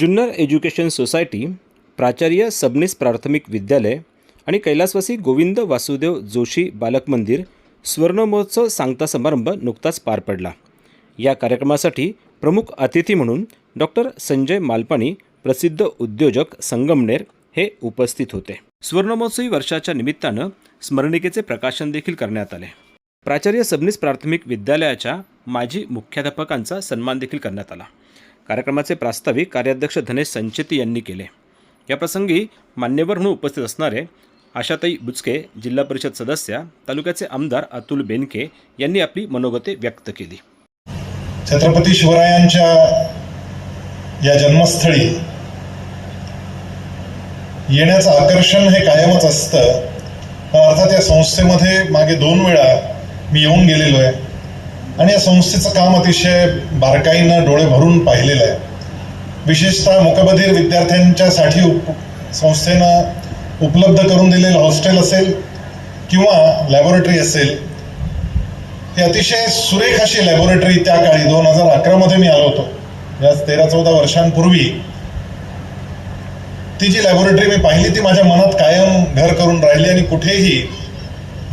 Junnar education society प्राचार्य सबनीस प्राथमिक विद्यालय आणि कैलासवासी गोविंद वासुदेव जोशी बालक मंदिर सुवर्णमहोत्सव सांगता समारंभ नुकताच पार पडला. या कार्यक्रमासाठी प्रमुख अतिथी म्हणून डॉक्टर संजय मालपाणी प्रसिद्ध उद्योजक संगमनेर हे उपस्थित होते. सुवर्णमहोत्सवी वर्षाच्या निमित्तानं स्मरणिकेचे प्रकाशन देखील करण्यात आले. प्राचार्य सबनीस प्राथमिक विद्यालयाच्या माजी मुख्याध्यापकांचा सन्मान देखील करण्यात आला. कार्यक्रमाचे प्रास्ताविक कार्याध्यक्ष धनेश संचेती यांनी केले. याप्रसंगी मान्यवर म्हणून उपस्थित असणारे आशाताई बुचके जिल्हा परिषद सदस्या तालुक्याचे आमदार अतुल बेनके यांनी आपली मनोगते व्यक्त केली. छत्रपती शिवरायांच्या या जन्मस्थळी येण्याचं आकर्षण हे कायमच असतं. अर्थात या संस्थेमध्ये मागे दोन वेळा मी येऊन गेलेलो आहे. आणि या संस्थेचं काम अतिशय बारकाईनं डोळे भरून पाहिलेलं आहे. विशेषतः मुकबधीर विद्यार्थ्यांच्यासाठी उप संस्थेनं उपलब्ध करून दिलेलं हॉस्टेल असेल किंवा लॅबोरेटरी असेल हे अतिशय सुरेख अशी लॅबोरेटरी त्या काळी दोन हजार अकरामध्ये मी आलो होतो. या तेरा चौदा वर्षांपूर्वी ती जी लॅबोरेटरी मी पाहिली ती माझ्या मनात कायम घर करून राहिली आणि कुठेही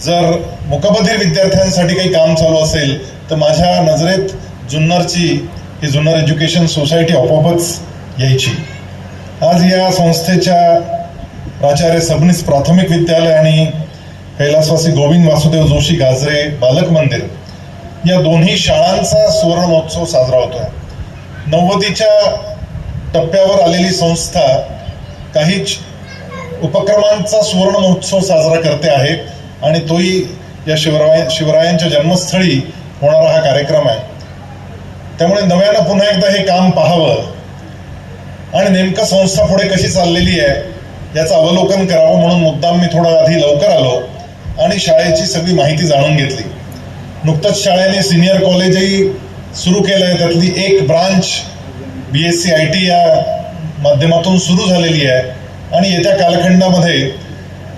जर मुकबधीर विद्यार्थ्यांसाठी काही काम चालू असेल तर माझ्या नजरेत जुन्नरची ही जुन्नर एज्युकेशन सोसायटी आपोआपच यायची. आज या संस्थेच्या प्राचार्य सबनीस प्राथमिक विद्यालय आणि कैलासवासी गोविंद वासुदेव जोशी गाजरे बालक मंदिर या दोन्ही शाळांचा सुवर्ण महोत्सव साजरा होतोय. नव्वदीच्या टप्प्यावर आलेली संस्था काही उपक्रमांचा सुवर्ण महोत्सव साजरा करते आहे आणि तोही या शिवराय शिवरायांच्या जन्मस्थळी होणारा हा कार्यक्रम आहे. त्यामुळे नव्यानं पुन्हा एकदा हे काम पाहावं. आणि नेमकं संस्था पुढे कशी चाललेली आहे याचं अवलोकन करावं म्हणून मुद्दाम मी थोडा आधी लवकर आलो आणि शाळेची सगळी माहिती जाणून घेतली. नुकतंच शाळेने सिनियर कॉलेजही सुरू केलं आहे त्यातली एक branch B S C I T या माध्यमातून सुरू झालेली आहे. आणि येत्या कालखंडामध्ये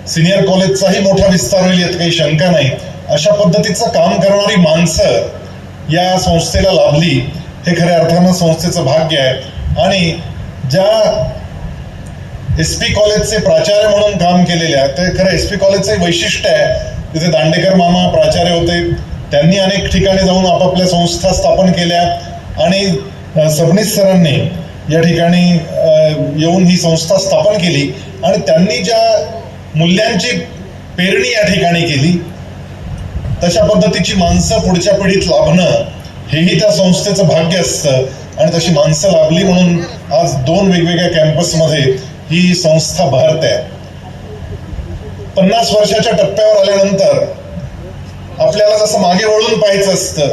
सिनियर कॉलेजचाही मोठा विस्तार होईल यात काही शंका नाही. अशा पद्धतीचं काम करणारी माणसं या संस्थेला लाभली. हे खऱ्या अर्थानं संस्थेचं भाग्य आहे. आणि ज्या एस पी कॉलेजचे प्राचार्य म्हणून काम केलेले आहे ते खरं एस पी कॉलेजचं वैशिष्ट्य आहे. तिथे दांडेकर मामा प्राचार्य होते. त्यांनी अनेक ठिकाणी जाऊन आपापल्या संस्था स्थापन केल्या. आणि सबनीस सरांनी या ठिकाणी येऊन ही संस्था स्थापन केली. आणि त्यांनी ज्या मूल्यांची पेरणी या ठिकाणी केली तशा पद्धतीची माणसं पुढच्या पिढीत लाभणं हेही त्या संस्थेचं भाग्य असतं. आणि तशी माणसं लाभली म्हणून आज दोन वेगवेगळ्या कॅम्पसमध्ये ही संस्था बहरते पन्नास वर्षाच्या टप्प्यावर आल्यानंतर आपल्याला जसं मागे वळून पाहायचं असतं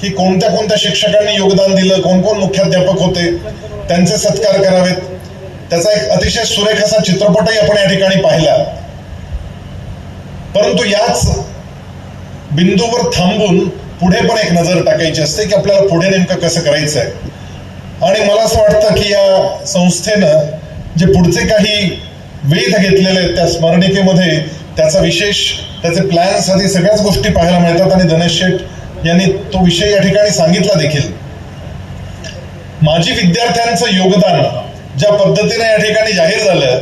की कोणत्या कोणत्या शिक्षकांनी योगदान दिलं कोण कोण मुख्याध्यापक होते त्यांचे सत्कार करावेत. त्याचा एक अतिशय सुरेख असा चित्रपटही आपण या ठिकाणी पाहिला. परंतु याच बिंदूवर थांबून पुढे पण एक नजर टाकायची असते की आपल्याला पुढे नेमकं कसं करायचं आहे आणि मला असं वाटतं की या संस्थेनं जे पुढचे काही वेध घेतलेले आहेत त्या स्मरणिकेमध्ये त्याचा विशेष त्याचे प्लॅन्स आधी सगळ्याच गोष्टी पाहायला मिळतात आणि धनेश शेठ यांनी तो विषय या ठिकाणी सांगितला देखील. माजी विद्यार्थ्यांचं योगदान ज्या पद्धतीने या ठिकाणी जाहीर झालं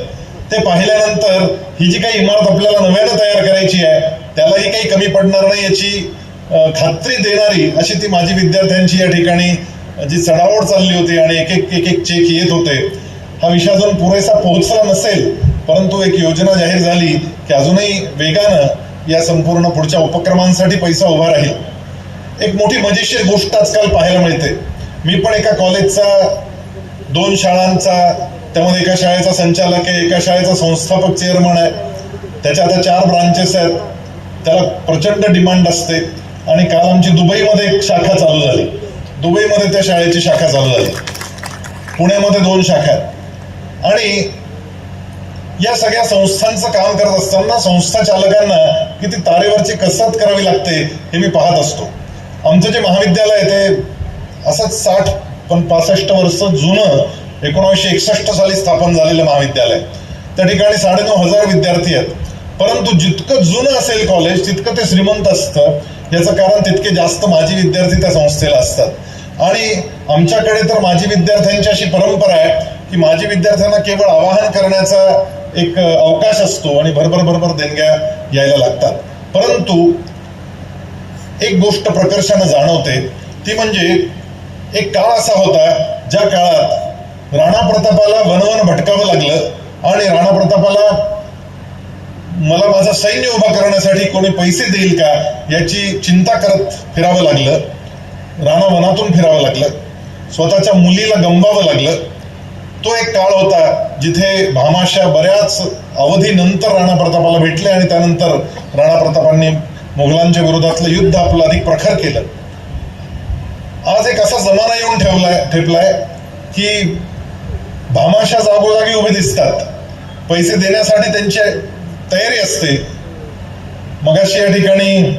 ते पाहिल्यानंतर ही जी काही इमारत आपल्याला नव्यानं तयार करायची आहे त्यालाही काही कमी पडणार नाही याची खात्री देणारी अशी ती माझी विद्यार्थ्यांची या ठिकाणी जी चढाओढ चालली होती आणि एक एक एक एक चेक येत होते हा विषय अजून पुरेसा पोहोचला नसेल परंतु एक योजना जाहीर झाली की अजूनही वेगानं या संपूर्ण पुढच्या उपक्रमांसाठी पैसा उभा राहील. एक मोठी मजेशीर गोष्ट आजकाल पाहायला मिळते. मी पण एका कॉलेजचा दोन शाळांचा त्यामध्ये एका शाळेचा संचालक आहे एका शाळेचा संस्थापक चेअरमन आहे. त्याच्या आता चार ब्रांचेस आहेत. त्याला प्रचंड डिमांड असते. आणि काल आमची दुबईमध्ये एक शाखा चालू झाली. दुबईमध्ये त्या शाळेची शाखा चालू झाली. पुण्यामध्ये दोन शाखा आहेत. आणि या सगळ्या संस्थांचं काम करत असताना संस्था चालकांना किती तारेवरची कसरत करावी लागते हे मी पाहत असतो. आमचं जे महाविद्यालय आहे ते असंच साठ पण पासष्ट वर्ष जुनं एकोणीसशे एकसष्ट साली स्थापन झालेलं महाविद्यालय. त्या ठिकाणी साडेनऊ हजार विद्यार्थी आहेत. परंतु जितकं जुनं असेल कॉलेज तितकं ते श्रीमंत असतं. याचं कारण तितके जास्त माजी विद्यार्थी त्या संस्थेला असतात. आणि आमच्याकडे तर माजी विद्यार्थ्यांची अशी परंपरा आहे की माजी विद्यार्थ्यांना केवळ आवाहन करण्याचा एक अवकाश असतो आणि भरभर भरभर देणग्या यायला लागतात. परंतु एक गोष्ट प्रकर्षानं जाणवते. ती म्हणजे एक काळ असा होता ज्या काळात राणा प्रतापाला वनवन भटकावं लागलं आणि राणा प्रतापाला मला माझं सैन्य उभा करण्यासाठी कोणी पैसे देईल का याची चिंता करत फिरावं लागलं. राणा वनातून फिरावं लागलं. स्वतःच्या मुलीला गमवावं लागलं. तो एक काळ होता जिथे भामाशा बऱ्याच अवधीनंतर राणा प्रतापाला भेटले आणि त्यानंतर राणा प्रतापांनी मुघलांच्या विरोधातलं युद्ध आपलं अधिक प्रखर केलं. आज एक असा जमाना येऊन ठेवलाय ठेपलाय की भामाशा जागोजागी उभे दिसतात. पैसे देण्यासाठी त्यांचे तयारी असते. मगाशी या ठिकाणी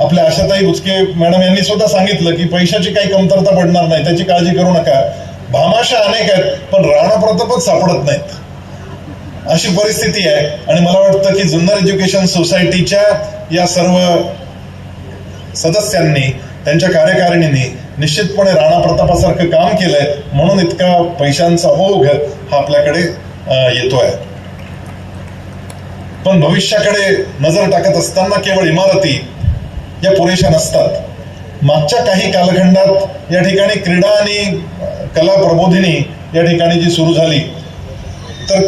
आपल्या आशाताई उचके मॅडम यांनी सुद्धा सांगितलं की पैशाची काही कमतरता पडणार नाही त्याची काळजी करू नका. भामाशा अनेक आहेत पण राणा प्रतापच सापडत नाहीत. अशी परिस्थिती आहे आणि मला वाटतं की जुन्नर एज्युकेशन सोसायटीच्या या सर्व सदस्यांनी त्यांच्या कार्यकारिणींनी निश्चितपणे राणा प्रतापासारखं काम केलंय म्हणून इतका पैशांचा ओघ हा आपल्याकडे येतो येतोय. पण भविष्याकडे नजर टाकत असताना केवळ इमारती या पुरेशा नसतात. मागच्या काही कालखंडात या ठिकाणी क्रीडा आणि कला प्रबोधिनी या ठिकाणी जी सुरू झाली तर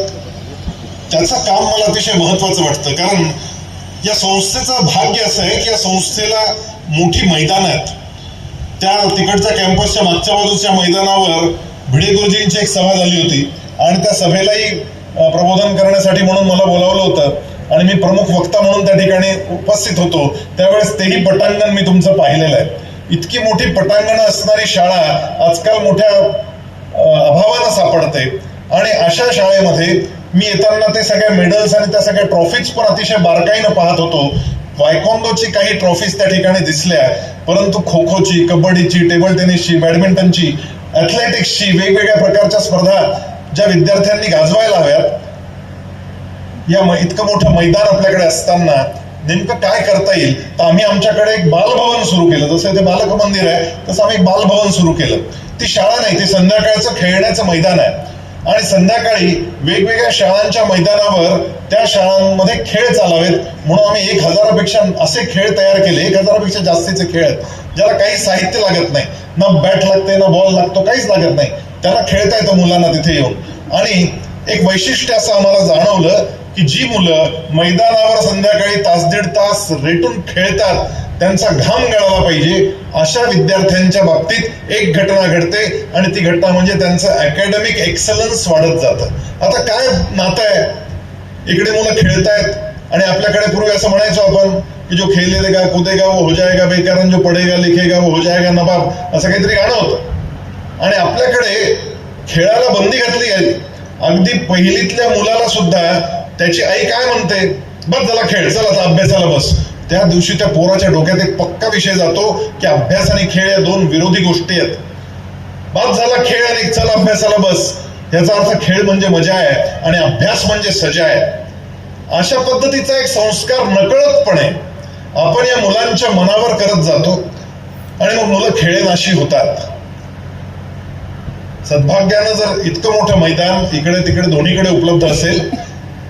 त्याचं काम मला अतिशय महत्वाचं वाटतं. कारण या संस्थेचं भाग्य असं आहे की या संस्थेला मोठी मैदान आहेत. त्या तिकडच्या कॅम्पसच्या मागच्या बाजूच्या मैदानावर भिडे गुरुजींची एक सभा झाली होती आणि त्या सभेलाही प्रबोधन करण्यासाठी म्हणून मला बोलावलं होतं. आणि मी प्रमुख वक्ता म्हणून त्या ठिकाणी उपस्थित होतो. त्यावेळेस तेही पटांगण मी तुमचं पाहिलेलं आहे. इतकी मोठी पटांगणं असणारी शाळा आजकाल मोठ्या अभावानं सापडते. आणि अशा शाळेमध्ये मी येताना ते सगळ्या मेडल्स आणि त्या सगळ्या ट्रॉफीज पण अतिशय बारकाईनं पाहत होतो. वायकॉन्डोची काही ट्रॉफीज त्या ठिकाणी दिसल्या. परंतु खो खोची कबड्डीची टेबल टेनिसची बॅडमिंटनची ॲथलेटिक्सची वेगवेगळ्या प्रकारच्या स्पर्धा ज्या विद्यार्थ्यांनी गाजवायला हव्यात या इतकं मोठं मैदान आपल्याकडे असताना नेमकं काय करता येईल? तर आम्ही आमच्याकडे एक बालभवन सुरू केलं. जसं ते बालक मंदिर आहे तसं आम्ही एक बालभवन सुरू केलं. ती शाळा नाही ती संध्याकाळचं खेळण्याचं मैदान आहे. आणि संध्याकाळी वेगवेगळ्या शाळांच्या मैदानावर त्या शाळांमध्ये खेळ चालावेत. म्हणून आम्ही एक हजारापेक्षा असे खेळ तयार केले. एक हजारापेक्षा जास्तीचे खेळ आहेत. ज्याला काही साहित्य लागत नाही. ना बॅट लागते ना बॉल लागतो काहीच लागत नाही. त्यांना खेळता येतं मुलांना तिथे येऊन. आणि एक वैशिष्ट्य असं आम्हाला जाणवलं की जी मुलं मैदानावर संध्याकाळी तास दीड तास रेटून खेळतात त्यांचा घाम गळाला पाहिजे अशा विद्यार्थ्यांच्या बाबतीत एक घटना घडते आणि ती घटना म्हणजे त्यांचं अकॅडमिक एक्सलन्स वाढत जातं. आता काय नातं आहे? इकडे मुलं खेळतायत आणि आपल्याकडे पूर्वी असं म्हणायचो आपण की जो खेलेगा कुदेगा वो हो जाएगा बेकारन जो पडेगा लिखेगा वो हो जाएगा नबाब असं काहीतरी गाणं होतं. आणि आपल्याकडे खेळाला बंदी घातली आहे. अगदी पहिलीतल्या मुलाला सुद्धा त्याची आई काय म्हणते? बस झाला खेळ चला आता अभ्यासाला बस. त्या दिवशी त्या पोराच्या डोक्यात एक पक्का विषय जातो की अभ्यास आणि खेळ या दोन विरोधी गोष्टी आहेत. बस झाला खेळ आणि चला अभ्यासाला बस. याचा अर्थ खेळ म्हणजे मजा आहे आणि अभ्यास म्हणजे सजा आहे. अशा पद्धतीचा एक संस्कार नकळतपणे आपण या मुलांच्या मनावर करत जातो आणि मग मुलं खेळेनाशी होतात. सद्भाग्यानं जर इतकं मोठं मैदान इकडे तिकडे दोन्हीकडे उपलब्ध असेल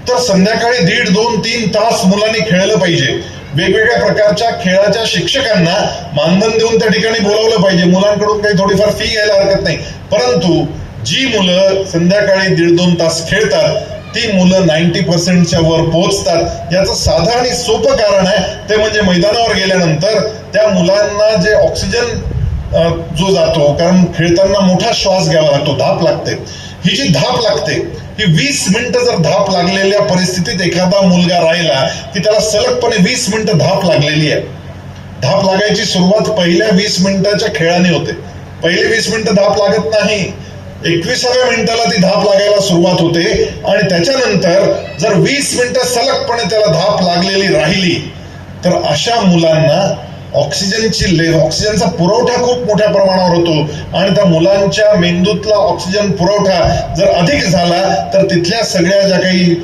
तर संध्याकाळी दीड दोन तीन तास मुलांनी खेळलं पाहिजे. वेगवेगळ्या प्रकारच्या खेळाच्या शिक्षकांना मानधन देऊन त्या ठिकाणी बोलावलं पाहिजे. मुलांकडून काही थोडीफार फी घ्यायला हरकत नाही. परंतु जी मुलं संध्याकाळी दीड दोन तास खेळतात ती मुलं नाईन्टी पर्सेंटच्या वर पोहोचतात. याचं साधं आणि सोपं कारण आहे ते म्हणजे मैदानावर गेल्यानंतर त्या मुलांना जे ऑक्सिजन जो जातो कारण खेळताना मोठा श्वास घ्यावा लागतो धाप लागते. ही जी धाप लागते की वीस मिनिटं जर धाप लागलेल्या परिस्थितीत एखादा मुलगा राहिला की त्याला सलगपणे वीस मिनिटं धाप लागलेली आहे. धाप लागायची सुरुवात पहिल्या वीस मिनिटाच्या खेळाने होते. पहिले वीस मिनिटं धाप लागत नाही. एकविसाव्या मिनिटाला ती धाप लागायला सुरुवात होते आणि त्याच्यानंतर जर वीस मिनिटं सलगपणे त्याला धाप लागलेली राहिली तर अशा मुलांना ऑक्सिजनची ले ऑक्सिजनचा पुरवठा खूप मोठ्या प्रमाणावर होतो. आणि त्या मुलांच्या मेंदूतला ऑक्सिजन पुरवठा जर अधिक झाला तर तिथल्या सगळ्या ज्या काही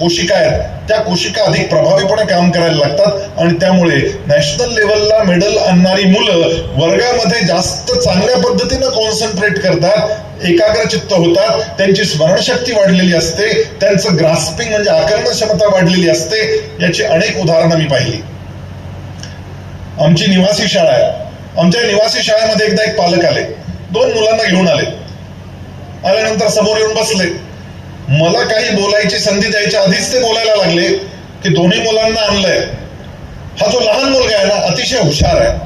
कोशिका आहेत त्या कोशिका अधिक प्रभावीपणे काम करायला लागतात. आणि त्यामुळे नॅशनल लेवलला मेडल आणणारी मुलं वर्गामध्ये जास्त चांगल्या पद्धतीनं कॉन्सन्ट्रेट करतात एकाग्रचित्त होतात त्यांची स्मरणशक्ती वाढलेली असते त्यांचं ग्रास्पिंग म्हणजे आकलन क्षमता वाढलेली असते याची अनेक उदाहरणं मी पाहिली. आमची निवासी शाळा आहे. आमच्या निवासी शाळेमध्ये एकदा एक पालक आले. दोन मुलांना घेऊन आले. आल्यानंतर समोर येऊन बसले. मला काही बोलायची संधी द्यायच्या आधीच ते बोलायला लागले की दोन्ही मुलांना आणलंय. हा जो लहान मुलगा आहे ना अतिशय हुशार आहे.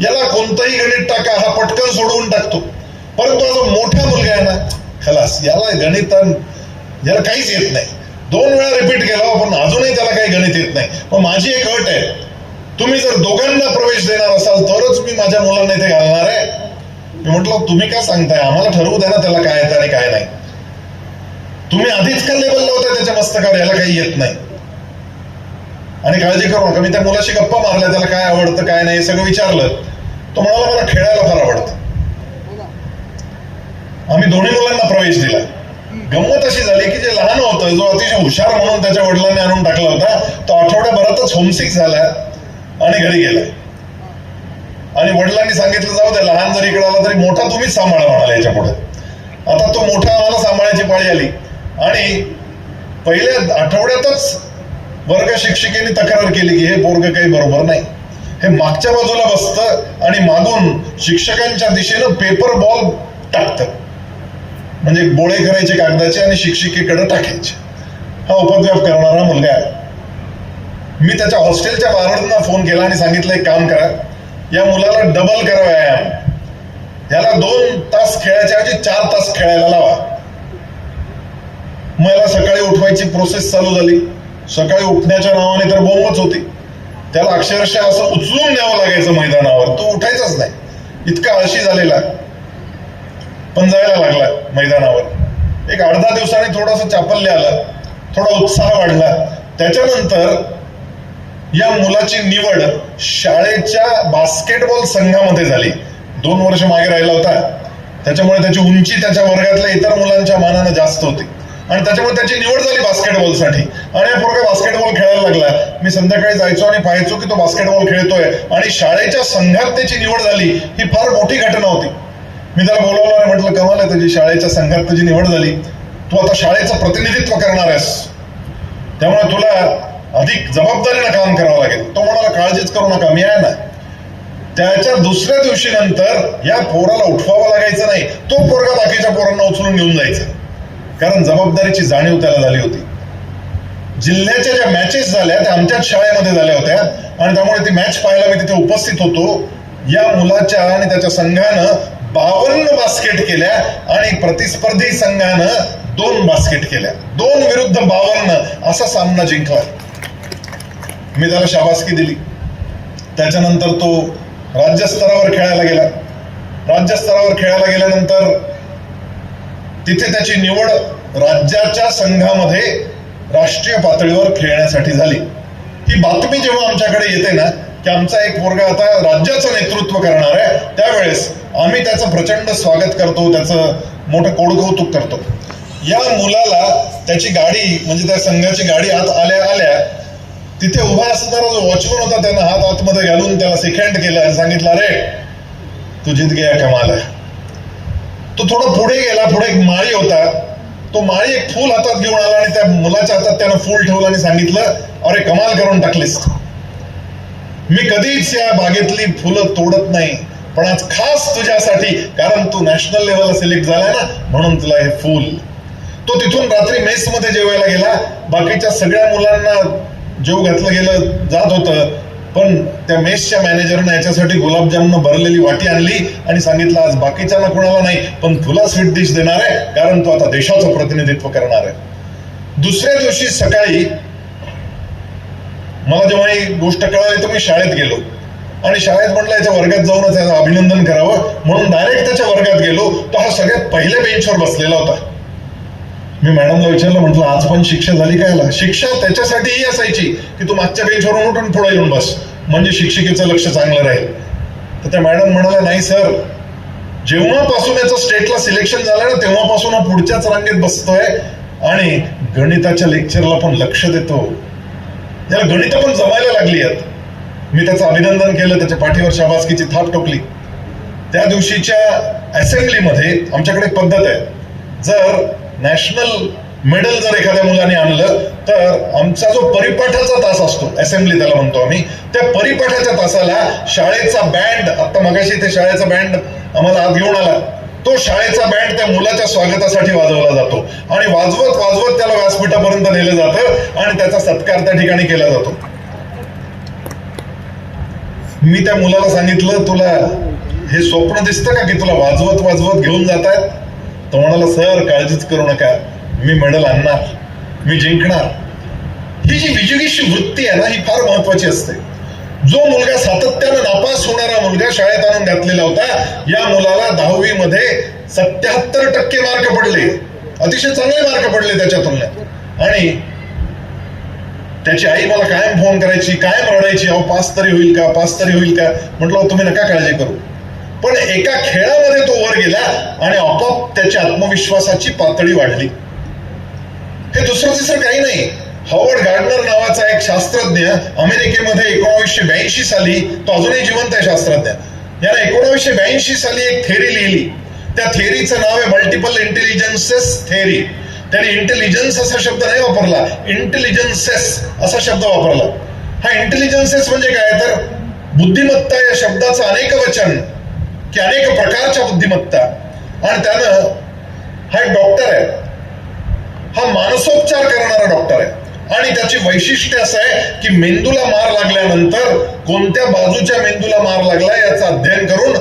याला कोणतंही गणित टाका हा पटकन सोडवून टाकतो. परंतु हा जो मोठा मुलगा आहे ना खलास याला गणित याला काहीच येत नाही. दोन वेळा रिपीट केला पण अजूनही त्याला काही गणित येत नाही. पण माझी एक अट आहे तुम्ही जर दोघांना प्रवेश देणार असाल तरच मी माझ्या मुलांना इथे घालणार आहे. मी म्हटलं तुम्ही काय सांगताय? आम्हाला ठरवू द्या ना त्याला काय येतं आणि काय नाही. तुम्ही आधीच का लेबल लावताय त्याच्या मस्तकावर? याला काही येत नाही. आणि काळजी करू नका. मी त्या मुलाशी गप्पा मारल्या त्याला काय आवडतं काय नाही सगळं विचारलं. तो म्हणाला मला खेळायला फार आवडतं. आम्ही दोन्ही मुलांना प्रवेश दिला. गंमत अशी झाली की जे लहान होतं जो अतिशय हुशार म्हणून त्याच्या वडिलांनी आणून टाकला होता तो आठवड्याभरातच होमसिक झाला. आणि घरी गेला. आणि वडिलांनी सांगितलं जाऊ दे लहान जरी इकडे आला तरी मोठा तुम्हीच सांभाळा म्हणाला याच्यापुढे. आता तो मोठा आम्हाला सांभाळायची पाळी आली. आणि पहिल्या आठवड्यातच वर्ग शिक्षिकेने तक्रार केली की हे पोरग काही बरोबर नाही. हे मागच्या बाजूला बसतं आणि मागून शिक्षकांच्या दिशेनं पेपर बॉल टाकतं. म्हणजे बोळे करायचे कागदाचे आणि शिक्षिकेकडे टाकायचे. हा उपद्व्याप करणारा मुलगा आहे. मी त्याच्या हॉस्टेलच्या वारंना फोन केला आणि सांगितलं एक काम करा या मुलाला डबल करा व्यायाम. याला दोन तास खेळायच्या ऐवजी चार तास खेळायला लावा. मला सकाळी उठवायची प्रोसेस चालू झाली. सकाळी उठण्याच्या नावाने तर बोंबच होती. त्याला अक्षरशः असं उचलून न्यावं लागायचं मैदानावर. तो उठायचाच नाही. इतका आळशी झालेला. पण जायला लागला मैदानावर. एक अर्धा दिवसाने थोडस चापल्य आलं. थोडा उत्साह वाढला. त्याच्यानंतर या मुलाची निवड शाळेच्या बास्केटबॉल संघामध्ये झाली. दोन वर्ष मागे राहिला होता. त्याच्यामुळे त्याची उंची त्याच्या वर्गातल्या इतर मुलांच्या मानानं जास्त होती. आणि त्याच्यामुळे त्याची निवड झाली बास्केटबॉलसाठी आणि हा पोरगा बास्केटबॉल खेळायला लागला. मी संध्याकाळी जायचो आणि पाहायचो की तो बास्केटबॉल खेळतोय. आणि शाळेच्या संघात त्याची निवड झाली ही फार मोठी घटना होती. मी त्याला बोलावलं आणि म्हटलं कमाल आहे तुझी शाळेच्या संघात तुझी निवड झाली. तू आता शाळेचं प्रतिनिधित्व करणार आहेस. त्यामुळे तुला अधिक जबाबदारीनं काम करावं लागेल. तो म्हणाला काळजीच करू नका मी आहे ना त्याच्या दुसऱ्या दिवशी नंतर या पोराला उठवावं लागायचं नाही. तो पोरगा बाकीच्या पोरांना उचलून घेऊन जायचं. कारण जबाबदारीची जाणीव त्याला झाली होती. जिल्ह्याच्या ज्या मॅचेस झाल्या त्या आमच्याच शाळेमध्ये झाल्या होत्या. आणि त्यामुळे ती मॅच पाहायला मी तिथे उपस्थित होतो. या मुलाच्या आणि त्याच्या संघानं बावन्न बास्केट केल्या आणि प्रतिस्पर्धी संघानं दोन बास्केट केल्या. दोन विरुद्ध बावन्न असा सामना जिंकला. मी त्याला शाबासकी दिली. त्याच्यानंतर तो राज्यस्तरावर खेळायला गेला. राज्यस्तरावर खेळायला गेल्यानंतर तिथे त्याची निवड राज्याच्या संघामध्ये राष्ट्रीय पातळीवर खेळण्यासाठी झाली. ही बातमी जेव्हा आमच्याकडे येते ना की आमचा एक वर्ग आता राज्याचं नेतृत्व करणार आहे त्यावेळेस आम्ही त्याचं प्रचंड स्वागत करतो त्याचं मोठं कोडकौतुक करतो. या मुलाला त्याची गाडी म्हणजे त्या संघाची गाडी आत आल्या आल्या तिथे उभा असणारा जो वॉचमन होता त्यानं हात आतमध्ये घालून त्याला सेकंड केलं आणि सांगितलं अरे तू जित गया कमाल आहे तो थोडं पुढे गेला पुढे एक माळी होता. तो माळी एक फूल हातात घेऊन आला आणि त्या मुलाच्या हातात त्यानं फूल ठेवलं आणि सांगितलं अरे कमाल करून टाकलीस. मी कधीच या बागेतली फुलं तोडत नाही पण आज खास तुझ्यासाठी कारण तू नॅशनल लेवलला सिलेक्ट झालाय ना म्हणून तुला हे फूल. तो तिथून रात्री मेस मध्ये जेवायला गेला. बाकीच्या सगळ्या मुलांना जेव घातलं गेलं जात होतं. पण त्या मेसच्या मॅनेजरनं याच्यासाठी गुलाबजामनं भरलेली वाटी आणली आणि सांगितलं आज बाकीच्यांना कोणाला नाही पण तुला स्वीट डिश देणार आहे कारण तो आता देशाचं प्रतिनिधित्व करणार आहे. दुसऱ्या दिवशी सकाळी मला जेव्हा ही गोष्ट कळाली तर मी शाळेत गेलो. आणि शाळेत म्हटलं याच्या वर्गात जाऊनच याचं अभिनंदन करावं. म्हणून डायरेक्ट त्याच्या वर्गात गेलो तो हा सगळ्यात पहिल्या बेंचवर बसलेला होता. मी मॅडमला विचारलं म्हटलं आज पण शिक्षा झाली काय आला शिक्षा त्याच्यासाठी ही असायची की तू मागच्या बेंचवरून उठून पुढे येऊन बस. म्हणजे शिक्षिकेचं लक्ष चांगलं राहील. तर त्या मॅडम म्हणाल्या नाही सर जेव्हापासून याचं स्टेटला सिलेक्शन झालं ना तेव्हापासून हा पुढच्याच रांगेत बसतोय आणि गणिताच्या लेक्चरला पण लक्ष देतो. त्याला गणित पण जमायला लागली आहेत. मी त्याचं अभिनंदन केलं त्याच्या पाठीवर शाबासकीची थाप टोकली. त्या दिवशीच्या असेंब्लीमध्ये आमच्याकडे एक पद्धत आहे. जर नॅशनल मेडल जर एखाद्या मुलाने आणलं तर आमचा जो परिपाठाचा तास असतो असेंब्ली त्याला म्हणतो आम्ही त्या परिपाठाच्या तासाला शाळेचा बँड आता मगाशी ते शाळेचा बँड आम्हाला आत घेऊन आला. तो शाळेचा बँड त्या मुलाच्या स्वागतासाठी वाजवला जातो. आणि वाजवत वाजवत त्याला व्यासपीठापर्यंत नेलं जातं आणि त्याचा सत्कार त्या ठिकाणी केला जातो. मी त्या मुलाला सांगितलं तुला हे स्वप्न दिसतं का की तुला वाजवत वाजवत घेऊन जात आहेत तो म्हणाला सर काळजीच करू नका. मी मेडल आणणार मी जिंकणार. ही जी विजयीची वृत्ती आहे ना ही फार महत्वाची असते. जो मुलगा सातत्यानं नापास होणारा मुलगा शाळेत आणून घातलेला होता या मुलाला दहावी मध्ये सत्याहत्तर टक्के मार्क पडले. अतिशय चांगले मार्क पडले त्याच्या तुलनेत आणि त्याची आई मला कायम फोन करायची कायम रडायची अहो पास तरी होईल का? पास तरी होईल का? म्हटलं तुम्ही नका काळजी करू. पण एका खेळामध्ये तो वर गेला आणि आपोआप त्याच्या आत्मविश्वासाची पातळी वाढली. हे दुसरं तिसरं काही नाही. हॉवर्ड गार्डनर नावाचा एक शास्त्रज्ञ अमेरिकेमध्ये एकोणावीसशे ब्याऐंशी साली तो अजूनही जिवंत आहे शास्त्रज्ञ यानं एकोणावीसशे ब्याऐंशी साली एक थेरी लिहिली. त्या थेरीचं नाव आहे मल्टिपल इंटेलिजन्सेस थेरी त्याने इंटेलिजन्स असा शब्द नाही वापरला इंटेलिजन्सेस असा शब्द वापरला. हा इंटेलिजन्सेस म्हणजे काय तर बुद्धिमत्ता या शब्दाचं अनेक वचन. की अनेक प्रकारच्या बुद्धिमत्ता. आणि त्यानं हा एक डॉक्टर आहे. हा मानसोपचार करणारा डॉक्टर आहे. आणि त्याची वैशिष्ट्य असं आहे की मेंदूला मार लागल्यानंतर कोणत्या बाजूच्या मेंदूला मार लागला याचं अध्ययन करून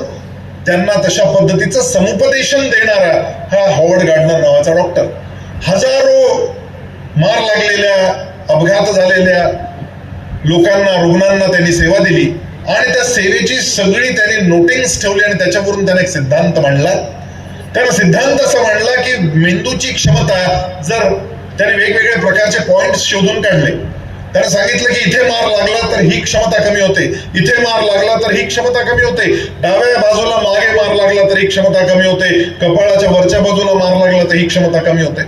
त्यांना तशा पद्धतीचं समुपदेशन देणारा हा हॉवर्ड गार्डनर नावाचा डॉक्टर हजारो मार लागलेल्या अपघात झालेल्या लोकांना रुग्णांना त्यांनी सेवा दिली. आणि त्या सेवेची सगळी त्याने नोटिंग्स ठेवली आणि त्याच्यावरून त्याने एक सिद्धांत मांडला. त्याला सिद्धांत असा मांडला की मेंदूची क्षमता जर त्याने वेगवेगळे प्रकारचे पॉइंट शोधून काढले त्याने सांगितलं की इथे मार लागला तर ही क्षमता कमी होते इथे मार लागला तर ही क्षमता कमी होते डाव्या बाजूला मागे मार लागला तर ही क्षमता कमी होते कपाळाच्या वरच्या बाजूला मार लागला तर ही क्षमता कमी होते.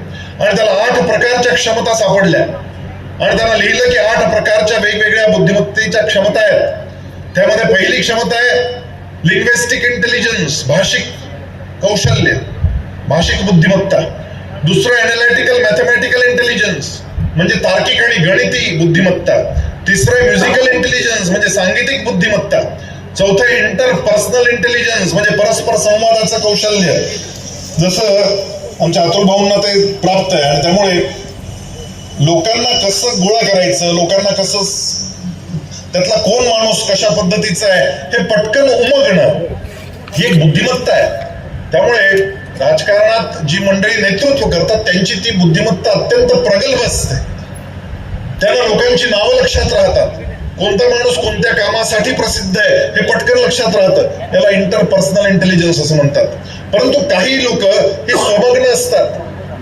आणि त्याला आठ प्रकारच्या क्षमता सापडल्या. आणि त्यांना लिहिलं की आठ प्रकारच्या वेगवेगळ्या बुद्धिमत्तेच्या क्षमता आहेत. त्यामध्ये पहिली क्षमता आहे लिंग्विस्टिक इंटेलिजन्स भाषिक कौशल्य भाषिक बुद्धिमत्ता. दुसरं अनालिटिकल मॅथमॅटिकल इंटेलिजन्स म्हणजे तार्किक आणि गणिती बुद्धिमत्ता. तिसरं म्युझिकल इंटेलिजन्स म्हणजे सांगीतिक बुद्धिमत्ता. चौथं इंटर पर्सनल इंटेलिजन्स म्हणजे परस्पर संवादाचं कौशल्य. जसं आमच्या अतुल भाऊंना ते प्राप्त आहे आणि त्यामुळे लोकांना कसं गोळा करायचं लोकांना कसं त्यातला कोण माणूस कशा पद्धतीचा आहे हे पटकन उमगणं ही एक बुद्धिमत्ता आहे. त्यामुळे राजकारणात जी मंडळी नेतृत्व करतात त्यांची ती बुद्धिमत्ता अत्यंत प्रगल्भ असते त्यांना लोकांची नावं लक्षात राहतात. कोणता माणूस कोणत्या कामासाठी प्रसिद्ध आहे हे पटकन लक्षात राहतं. याला इंटर पर्सनल इंटेलिजन्स असं म्हणतात. परंतु काही लोक हे स्वमग्न असतात.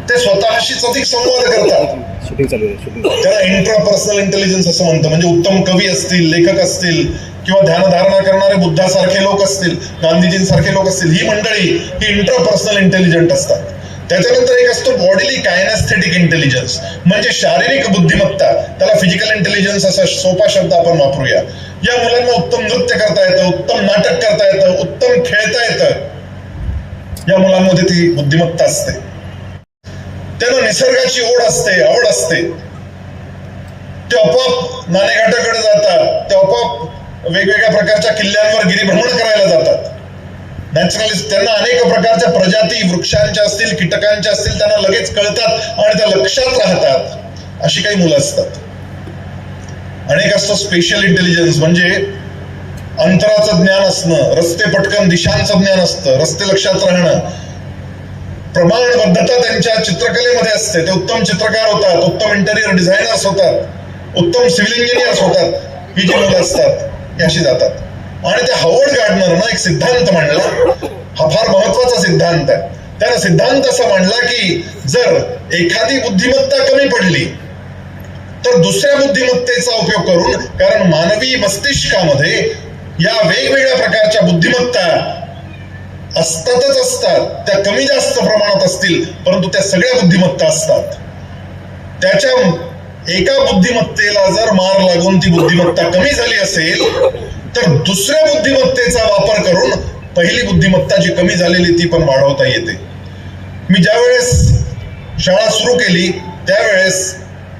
ते स्वतःशीच अधिक संवाद करतात. शूटिंग चालू आहे शूटिंग. त्याला इंट्रापर्सनल इंटेलिजन्स असं म्हणतं. म्हणजे उत्तम कवी असतील लेखक असतील किंवा ध्यानधारणा करणारे बुद्धासारखे लोक असतील गांधीजींसारखे लोक असतील ही मंडळी ही इंट्रापर्सनल इंटेलिजंट असतात. त्याच्यानंतर एक असतो बॉडीली कायनॅस्थेटिक इंटेलिजन्स म्हणजे शारीरिक बुद्धिमत्ता. त्याला फिजिकल इंटेलिजन्स असा सोपा शब्द आपण वापरूया. या मुलांना उत्तम नृत्य करता येतं उत्तम नाटक करता येतं उत्तम खेळता येतं. या मुलांमध्ये ती बुद्धिमत्ता असते. त्यांना निसर्गाची ओढ असते आवड असते. ते आपोआप नाणेघाटाकडे जातात ते आपोआप वेगवेगळ्या प्रकारच्या किल्ल्यांवर गिरीभ्रमण करायला जातात. नॅचरलिस्ट त्यांना अनेक प्रकारच्या प्रजाती वृक्षांच्या असतील कीटकांच्या असतील त्यांना लगेच कळतात आणि त्या लक्षात राहतात. अशी काही मुलं असतात. अनेक असतं स्पेशल इंटेलिजन्स म्हणजे अंतराचं ज्ञान असणं रस्ते पटकन दिशांचं ज्ञान असतं रस्ते लक्षात राहणं. प्रमाणबद्धता त्यांच्या चित्रकलेमध्ये असते. ते उत्तम चित्रकार होतात उत्तम इंटेरियर डिझायनर्स होतात उत्तम सिव्हिल इंजिनियर्स होतात ही जी मुलं असतात अशी जातात. आणि त्या हवड गार्डनरनं एक सिद्धांत मांडला हा फार महत्त्वाचा सिद्धांत आहे. त्यानं सिद्धांत असा मांडला की जर एखादी बुद्धिमत्ता कमी पडली तर दुसऱ्या बुद्धिमत्तेचा उपयोग करून कारण मानवी मस्तिष्कामध्ये या वेगवेगळ्या प्रकारच्या बुद्धिमत्ता असतातच असतात. त्या कमी जास्त प्रमाणात असतील परंतु त्या सगळ्या बुद्धिमत्ता असतात. त्याच्या एका बुद्धिमत्तेला जर मार लागून ती बुद्धिमत्ता कमी झाली असेल तर दुसऱ्या बुद्धिमत्तेचा वापर करून पहिली बुद्धिमत्ता जी कमी झालेली ती पण वाढवता येते. मी ज्यावेळेस शाळा सुरू केली त्यावेळेस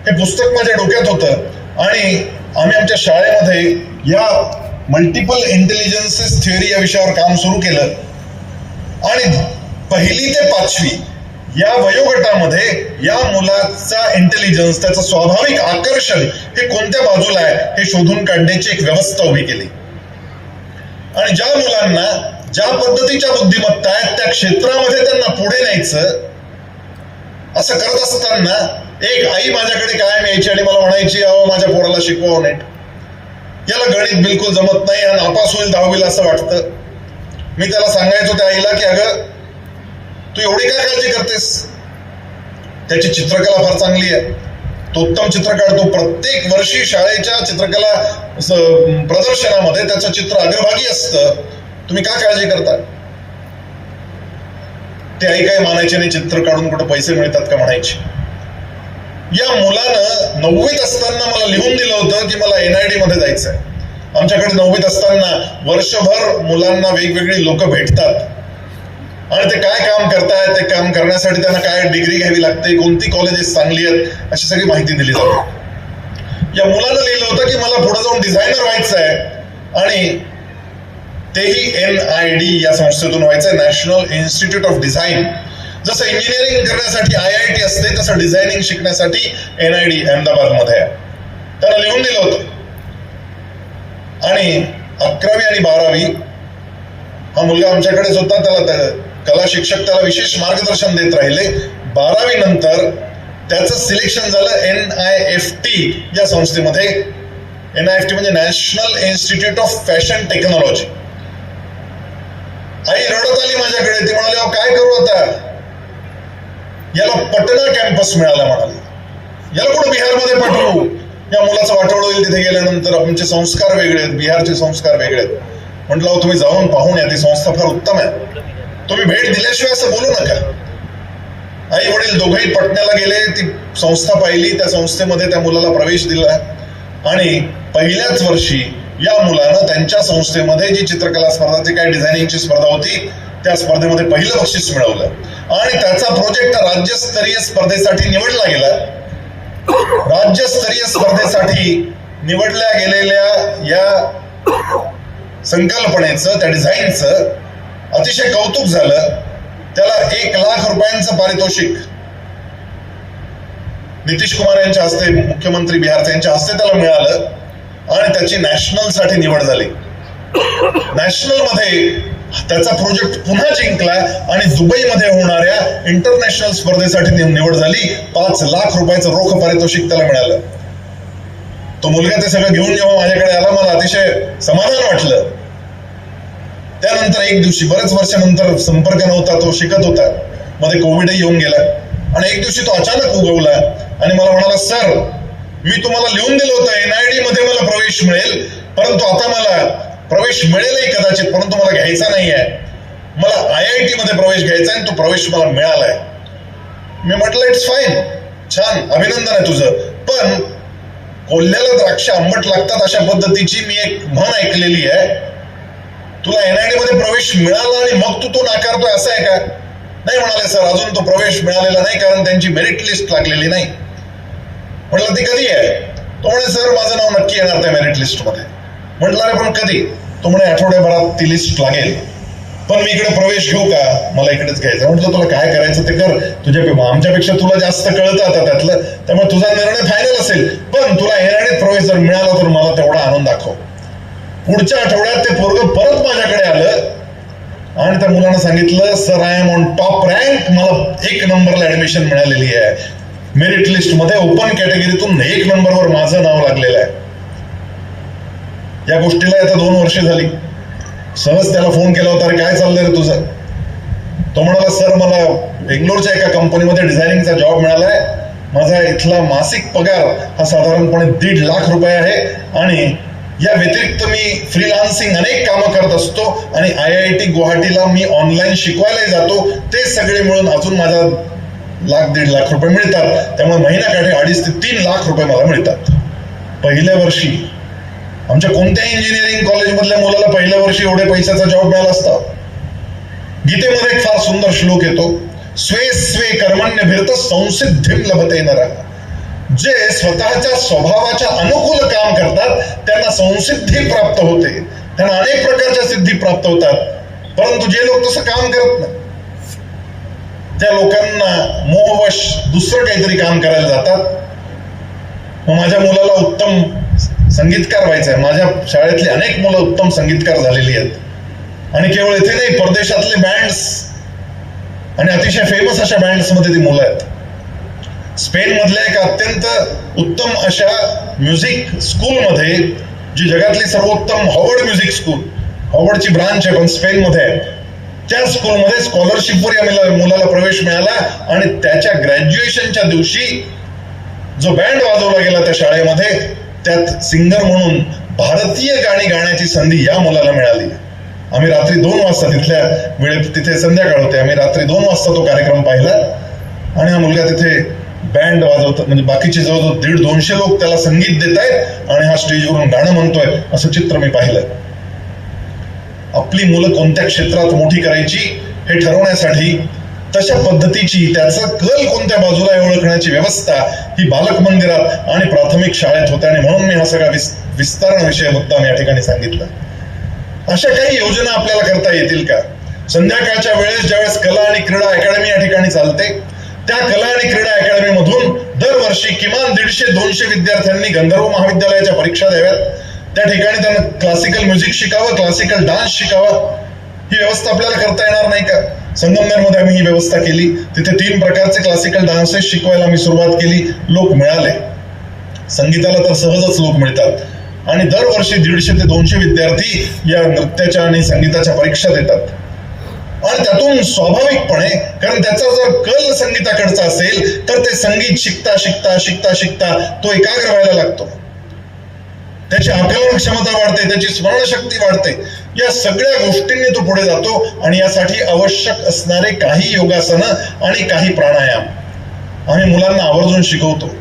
हे पुस्तक माझ्या डोक्यात होतं आणि आम्ही आमच्या शाळेमध्ये या मल्टिपल इंटेलिजन्सेस थिअरी या विषयावर काम सुरू केलं. आणि पहिली ते पाचवी या वयोगटामध्ये या मुलाचा इंटेलिजन्स त्याचं स्वाभाविक आकर्षण हे कोणत्या बाजूला आहे हे शोधून काढण्याची एक व्यवस्था उभी केली. आणि ज्या मुलांना ज्या पद्धतीच्या बुद्धिमत्ता आहेत त्या क्षेत्रामध्ये त्यांना पुढे न्यायचं असं करत असताना एक आई माझ्याकडे कायम यायची आणि मला म्हणायची अहो माझ्या पोराला शिकवा हो, नेट. याला गणित बिलकुल जमत नाही आणि नापास होईल दहावीला असं वाटतं. मी त्याला सांगायचो त्या आईला की अगं तू एवढी काय काळजी करतेस? त्याची चित्रकला फार चांगली आहे. तो उत्तम चित्र काढतो प्रत्येक वर्षी शाळेच्या चित्रकला प्रदर्शनामध्ये त्याचं चित्र अग्रभागी असतं. तुम्ही का काळजी करता? ते आई काय मानायचे नाही चित्र काढून कुठं पैसे मिळतात का? म्हणायचे. या मुलानं नववीत असताना मला लिहून दिलं होतं की मला एनआयडी मध्ये जायचं आहे आमच्याकडे नववीत असताना वर्षभर मुलांना वेगवेगळी लोक भेटतात. आणि ते काय काम करतायत ते काम करण्यासाठी त्यांना काय डिग्री घ्यावी लागते कोणती कॉलेजेस चांगली आहेत अशी सगळी माहिती दिली जाते. या मुलानं लिहिलं होतं की मला पुढे जाऊन डिझायनर व्हायचं आहे आणि तेही एन आय डी या संस्थेतून व्हायचं नॅशनल इन्स्टिट्यूट ऑफ डिझाईन जसं इंजिनिअरिंग करण्यासाठी आय आय टी असते तसं डिझायनिंग शिकण्यासाठी एन आय डी अहमदाबादमध्ये आहे. त्यानं लिहून दिलं होतं. आणि अकरावी आणि बारावी हा मुलगा आमच्याकडेच होता त्याला कला शिक्षक त्याला विशेष मार्गदर्शन देत राहिले. बारावी नंतर त्याचं सिलेक्शन झालं एन आय एफ टी या संस्थेमध्ये. एन आय एफ टी म्हणजे national institute of fashion technology आई रडत आली माझ्याकडे ती म्हणाली "अहो, काय करू आता? याला पटना कॅम्पस मिळाला म्हणाली. याला कुठं बिहारमध्ये पाठवू या मुलाचं वाटोळ होईल तिथे गेल्यानंतर आमचे संस्कार वेगळे आहेत बिहारचे संस्कार वेगळे आहेत. म्हटलं "अहो, तुम्ही जाऊन पाहून या ती संस्था फार उत्तम आहे. तुम्ही भेट दिल्याशिवाय असं बोलू नका. आई वडील दोघेही पटण्याला गेले ती संस्था पाहिली त्या संस्थेमध्ये त्या मुलाला प्रवेश दिला. आणि पहिल्याच वर्षी या मुलानं त्यांच्या संस्थेमध्ये जी चित्रकला स्पर्धा जी काय डिझायनिंगची स्पर्धा होती त्या स्पर्धेमध्ये पहिलं बक्षीस मिळवलं. आणि त्याचा प्रोजेक्ट राज्यस्तरीय स्पर्धेसाठी निवडला गेला. राज्यस्तरीय स्पर्धेसाठी निवडल्या गेलेल्या या संकल्पनेचं त्या डिझाईनचं अतिशय कौतुक झालं. त्याला एक लाख रुपयांचं पारितोषिक नितीश कुमार यांच्या हस्ते मुख्यमंत्री बिहारचे यांच्या हस्ते त्याला मिळालं आणि त्याची नॅशनलसाठी निवड झाली. नॅशनलमध्ये त्याचा प्रोजेक्ट पुन्हा जिंकला आणि दुबईमध्ये होणाऱ्या इंटरनॅशनल स्पर्धेसाठी निवड झाली. पाच लाख रुपयाचं रोख पारितोषिक त्याला मिळालं. तो मुलगा ते सगळं घेऊन जेव्हा माझ्याकडे आला मला अतिशय समाधान वाटलं. त्यानंतर एक दिवशी बरेच वर्षानंतर संपर्क नव्हता तो शिकत होता. मध्ये कोविडही येऊन गेला. आणि एक दिवशी तो अचानक उगवला आणि मला म्हणाला सर मी तुम्हाला लिहून दिलं होतं एनआयडी मध्ये मला प्रवेश मिळेल परंतु आता मला प्रवेश मिळेलही कदाचित परंतु मला घ्यायचा नाही आहे मला आय आय टी मध्ये प्रवेश घ्यायचा आहे आणि तो प्रवेश मला मिळालाय. मी म्हटलं इट्स फाईन छान. अभिनंदन आहे तुझं. पण कोल्ह्याला द्राक्ष आंबट लागतात अशा पद्धतीची मी एक म्हण ऐकलेली आहे. तुला एनआयडी मध्ये प्रवेश मिळाला आणि मग तू तो नाकारतोय असं आहे का? नाही म्हणाले सर अजून तो प्रवेश मिळालेला नाही कारण त्यांची मेरिट लिस्ट लागलेली नाही. म्हटलं ती कधी आहे? तो म्हणे सर माझं नाव नक्की येणार त्या मेरिट लिस्टमध्ये म्हटलं अरे पण कधी? तो म्हणे आठवड्याभरात ती लिस्ट लागेल. पण मी इकडे प्रवेश घेऊ का? मला इकडेच घ्यायचं. म्हटलं तुला काय करायचं ते कर. तुझ्या आमच्यापेक्षा तुला जास्त कळतं आता त्यातलं. त्यामुळे तुझा निर्णय फायनल असेल. पण तुला एनआयडीत प्रवेश जर मिळाला तर मला तेवढा आनंद दाखव. पुढच्या आठवड्यात ते पोरग परत माझ्याकडे आलं. आणि त्या मुलानं सांगितलं sir I am on top rank मला एक नंबरला ऍडमिशन मिळालेली आहे. मेरिट लिस्टमध्ये ओपन कॅटेगरीतून एक नंबरवर माझं नाव लागलेलं आहे. या गोष्टीला आता दोन वर्ष झाली. सहज त्याला फोन केला होता अरे काय चाललंय रे तुझं? तो म्हणाला सर मला बेंगलोरच्या एका कंपनीमध्ये डिझायनिंगचा जॉब मिळालाय. माझा इथला मासिक पगार हा साधारणपणे दीड लाख रुपये आहे आणि या व्यतिरिक्त मी फ्रीलान्सिंग अनेक कामं करत असतो आणि आय आय टी गुवाहाटीला मी ऑनलाईन शिकवायला जातो. ते सगळे मिळून अजून माझा लाख दीड लाख रुपये मिळतात. त्यामुळे महिन्याकाठी अडीच ते तीन लाख रुपये मला मिळतात. पहिल्या वर्षी आमच्या कोणत्याही इंजिनिअरिंग कॉलेजमधल्या मुलाला पहिल्या वर्षी एवढ्या पैशाचा जॉब मिळाला असता? गीतेमध्ये एक फार सुंदर श्लोक येतो स्वे स्वे कर्मण्य भिरत संसिद्धिम लभते येणार जे स्वतःच्या स्वभावाच्या अनुकूल काम करतात त्यांना संसिद्धी प्राप्त होते. त्यांना अनेक प्रकारच्या सिद्धी प्राप्त होतात. परंतु जे लोक तसं काम करत नाही त्या लोकांना मोहवश दुसरं काहीतरी काम करायला जातात मग माझ्या मुलाला उत्तम संगीतकार व्हायचं आहे. माझ्या शाळेतली अनेक मुलं उत्तम संगीतकार झालेली आहेत. आणि केवळ इथे नाही परदेशातले बँड्स आणि अतिशय फेमस अशा बँड्समध्ये ती मुलं आहेत. स्पेन मधल्या एका अत्यंत उत्तम अशा म्युझिक स्कूलमध्ये जी जगातली सर्वोत्तम हॉवर्ड म्युझिक स्कूल हॉवर्डची ब्रांच आहे पण स्पेन मध्ये आहे. त्या स्कूलमध्ये स्कॉलरशिपवर या मुलाला प्रवेश मिळाला आणि त्याच्या ग्रॅज्युएशनच्या दिवशी जो बँड वाजवला गेला त्या शाळेमध्ये त्यात सिंगर म्हणून भारतीय गाणी गाण्याची संधी या मुलाला मिळाली. आम्ही रात्री दोन वाजता तिथल्या वेळेत तिथे संध्याकाळ होते. आम्ही रात्री दोन वाजता तो कार्यक्रम पाहिला. आणि हा मुलगा तिथे बँड वाजवतात म्हणजे बाकीचे जवळजवळ दीड दोनशे लोक त्याला संगीत देत आहेत आणि हा स्टेजवरून गाणं म्हणतोय असं चित्र मी पाहिलं. आपली मुलं कोणत्या क्षेत्रात मोठी करायची हे ठरवण्यासाठी तशा पद्धतीची त्याचा कल कोणत्या बाजूला आहे व्यवस्था ही बालक मंदिरात आणि प्राथमिक शाळेत होते आणि म्हणून मी हा सगळा विस विस्तारण विषय मुद्दाम या ठिकाणी सांगितला. अशा काही योजना आपल्याला करता येतील का? संध्याकाळच्या वेळेस ज्यावेळेस कला आणि क्रीडा अकॅडमी या ठिकाणी चालते त्या कला आणि क्रीडा अकॅडमी मधून दरवर्षी किमान दीडशे दोनशे विद्यार्थ्यांनी गंधर्व महाविद्यालयाच्या परीक्षा द्याव्यात. त्या ठिकाणी त्यांना क्लासिकल म्युझिक शिकावं क्लासिकल डान्स शिकावा. ही व्यवस्था आपल्याला करता येणार नाही का? संगमनेरमध्ये आम्ही ही व्यवस्था केली. तिथे तीन प्रकारचे क्लासिकल डान्सेस शिकवायला आम्ही सुरुवात केली लोक मिळाले. संगीताला तर सहजच लोक मिळतात. आणि दरवर्षी दीडशे ते दोनशे विद्यार्थी या नृत्याच्या आणि संगीताच्या परीक्षा देतात. आणि त्यातून स्वाभाविकपणे कारण त्याचा जर कल संगीताकडचा असेल तर ते संगीत शिकता शिकता शिकता शिकता तो एकाग्र व्हायला लागतो. त्याची आकलन क्षमता वाढते त्याची स्मरणशक्ती वाढते. या सगळ्या गोष्टींनी तो पुढे जातो आणि यासाठी आवश्यक असणारे काही योगासनं आणि काही प्राणायाम. आम्ही मुलांना आवर्जून शिकवतो.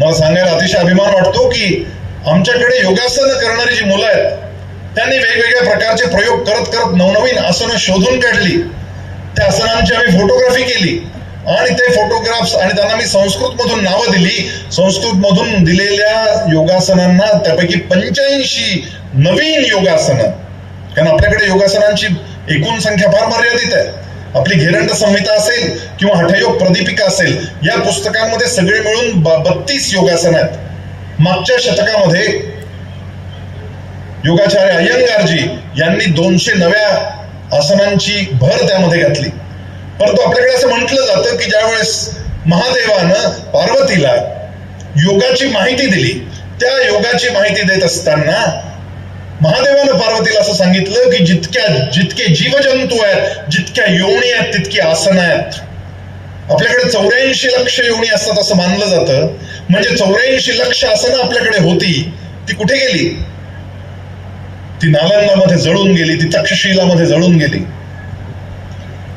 मला सांगायला अतिशय अभिमान वाटतो की आमच्याकडे योगासनं करणारी जी मुलं आहेत त्यांनी वेगवेगळ्या प्रकारचे प्रयोग करत करत नवनवीन आसनं शोधून काढली. त्या आसनांची आम्ही फोटोग्राफी केली. आणि ते फोटोग्राफ्स आणि त्यांना मी संस्कृत मधून नावं दिली. संस्कृत मधून दिलेल्या योगासनांना त्यापैकी पंच्याऐंशी नवीन योगासनं कारण आपल्याकडे योगासनांची एकूण संख्या फार मर्यादित आहे. आपली घेरंड संहिता असेल किंवा हठयोग प्रदीपिका असेल या पुस्तकांमध्ये सगळे मिळून बत्तीस योगासन आहेत. मागच्या शतकामध्ये योगाचार्य अय्यंगारजी यांनी दोनशे नव्या आसनांची भर त्यामध्ये घातली. परंतु आपल्याकडे असं म्हटलं जातं की ज्यावेळेस महादेवानं पार्वतीला योगाची माहिती दिली त्या योगाची माहिती देत असताना महादेवानं पार्वतीला असं सांगितलं की जितक्या जितके जीवजंतू आहेत जितक्या योनी आहेत तितकी आसनं आहेत. आपल्याकडे चौऱ्याऐंशी लक्ष योनी असतात असं मानलं जातं. म्हणजे चौऱ्याऐंशी लक्ष आसनं आपल्याकडे होती ती कुठे गेली? ती नालंदामध्ये जळून गेली ती तक्षशिलामध्ये जळून गेली.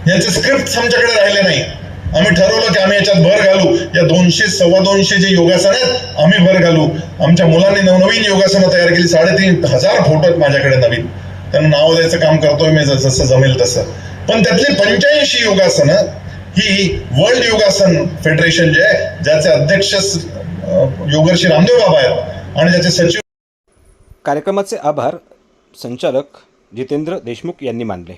याचे स्क्रिप्ट आमच्याकडे राहिले नाही. आम्ही ठरवलं की आम्ही याच्यात भर घालू. या दोनशे सव्वा दोनशे जे योगासन आहेत आम्ही भर घालू. आमच्या मुलांनी नवनवीन योगासनं तयार केली. साडेतीन हजार फोटो आहेत माझ्याकडे नवीन. त्यांना नाव द्यायचं काम करतोय मी जसं जमेल तसं. पण त्यातली पंच्याऐंशी योगासनं ही वर्ल्ड योगासन फेडरेशन जे आहे ज्याचे अध्यक्ष योगर्षी रामदेव बाबा आहेत आणि ज्याचे सचिव कार्यक्रमाचे आभार संचालक जितेंद्र देशमुख यांनी मानले.